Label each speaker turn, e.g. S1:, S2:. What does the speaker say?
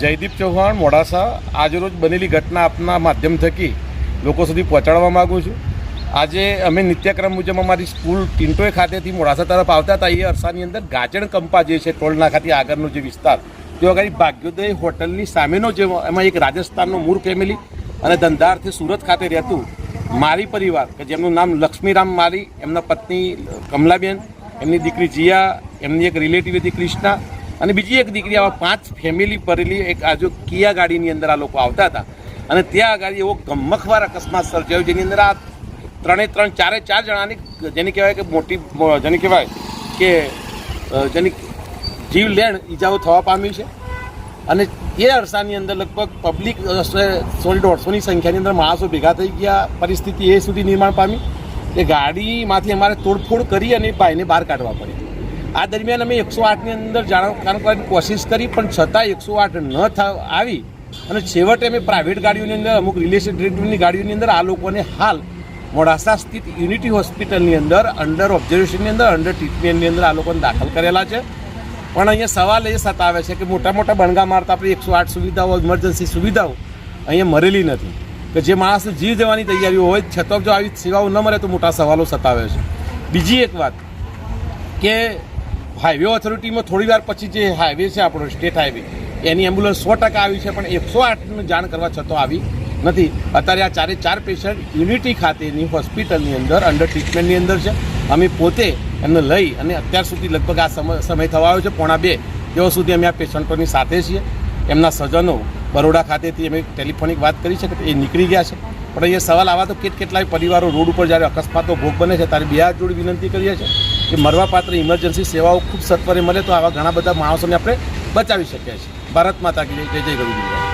S1: જયદીપ ચૌહાણ, મોડાસા આજરોજ બનેલી ઘટના આપના માધ્યમ થકી લોકો સુધી પહોંચાડવા માગું છું. આજે અમે નિત્યક્રમ મુજબ અમારી સ્કૂલ ટિન્ટોય ખાતેથી મોડાસા તરફ આવતા હતા. એ અરસાની અંદર ગાજણ કંપા જે છે, ટોલ નાકાથી આગળનો જે વિસ્તાર, તે આગળ ભાગ્યોદય હોટલની સામેનો જે એમાં એક રાજસ્થાનનું મૂળ ફેમિલી અને ધંધાર્થે સુરત ખાતે રહેતું મારી પરિવાર, કે જેમનું નામ લક્ષ્મીરામ મારી, એમના પત્ની કમલાબેન, એમની દીકરી જીયા, એમની એક રિલેટિવ હતી ક્રિષ્ના અને બીજી એક દીકરી, આવા પાંચ ફેમિલી ભરેલી એક આજુ કિયા ગાડીની અંદર આ લોકો આવતા હતા. અને ત્યાં આગળ એવો ગમખવાર અકસ્માત સર્જાયો, જેની અંદર આ ત્રણે ત્રણ, ચારે ચાર જણાની, જેની કહેવાય કે મોટી, જેને કહેવાય કે જેની જેની જીવલેણ ઈજાઓ થવા પામી છે. અને એ અરસાની અંદર લગભગ પબ્લિક સોરી, દોઢસોની સંખ્યાની અંદર માણસો ભેગા થઈ ગયા. પરિસ્થિતિ એ સુધી નિર્માણ પામી. કે ગાડીમાંથી અમારે તોડફોડ કરી અને ભાઈને બહાર કાઢવા પડી આ દરમિયાન અમે એકસો આઠની અંદર જાણ કરવાની કોશિશ કરી, પણ છતાં એકસો આઠ ન આવી અને છેવટે અમે પ્રાઇવેટ ગાડીઓની અંદર, અમુક રિલેશન ટ્રીટમેન્ટની ગાડીઓની અંદર આ લોકોને હાલ મોડાસા સ્થિત યુનિટી હોસ્પિટલની અંદર અંડર ઓબ્ઝર્વેશનની અંદર અંડર ટ્રીટમેન્ટની અંદર આ લોકોને દાખલ કરેલા છે. પણ અહીંયા સવાલ એ સતાવે છે કે મોટા મોટા બણગા મારતા આપણી એકસો આઠ સુવિધાઓ ઇમરજન્સી સુવિધાઓ અહીંયા મરેલી નથી. કે જે માણસને જીવ જવાની તૈયારીઓ હોય, છતાં જો આવી સેવાઓ ન મળે તો મોટા સવાલો સતાવે છે. બીજી એક વાત કે હાઈવે ઓથોરિટીમાં થોડી વાર પછી જે હાઈવે છે, આપણો સ્ટેટ હાઈવે એની એમ્બ્યુલન્સ સો ટકા આવી છે, પણ એકસો આઠની જાણ કરવા છતાં આવી નથી. અત્યારે આ ચારે ચાર પેશન્ટ યુનિટી ખાતેની હોસ્પિટલની અંદર અંડર ટ્રીટમેન્ટની અંદર છે. અમે પોતે એમને લઈ અને અત્યાર સુધી લગભગ આ સમય સમય થવા આવ્યો છે, પોણા બે તેઓ સુધી અમે આ પેશન્ટોની સાથે છીએ. એમના સ્વજનો બરોડા ખાતેથી અમે ટેલિફોનિક વાત કરી છે કે એ નીકળી ગયા છે. પણ અહીંયા સવાલ આવા તો કેટ કેટલાય પરિવારો રોડ ઉપર જ્યારે અકસ્માતો ભોગ બને છે, ત્યારે બે હાથ જોડી વિનંતી કરીએ છીએ. કે મરવાપાત્ર ઇમરજન્સી સેવાઓ ખૂબ સત્વરે મળે તો આવા ઘણા બધા માણસોને આપણે બચાવી શકીએ છીએ. ભારત માતા જય જય જય ગરુ ગુજરાત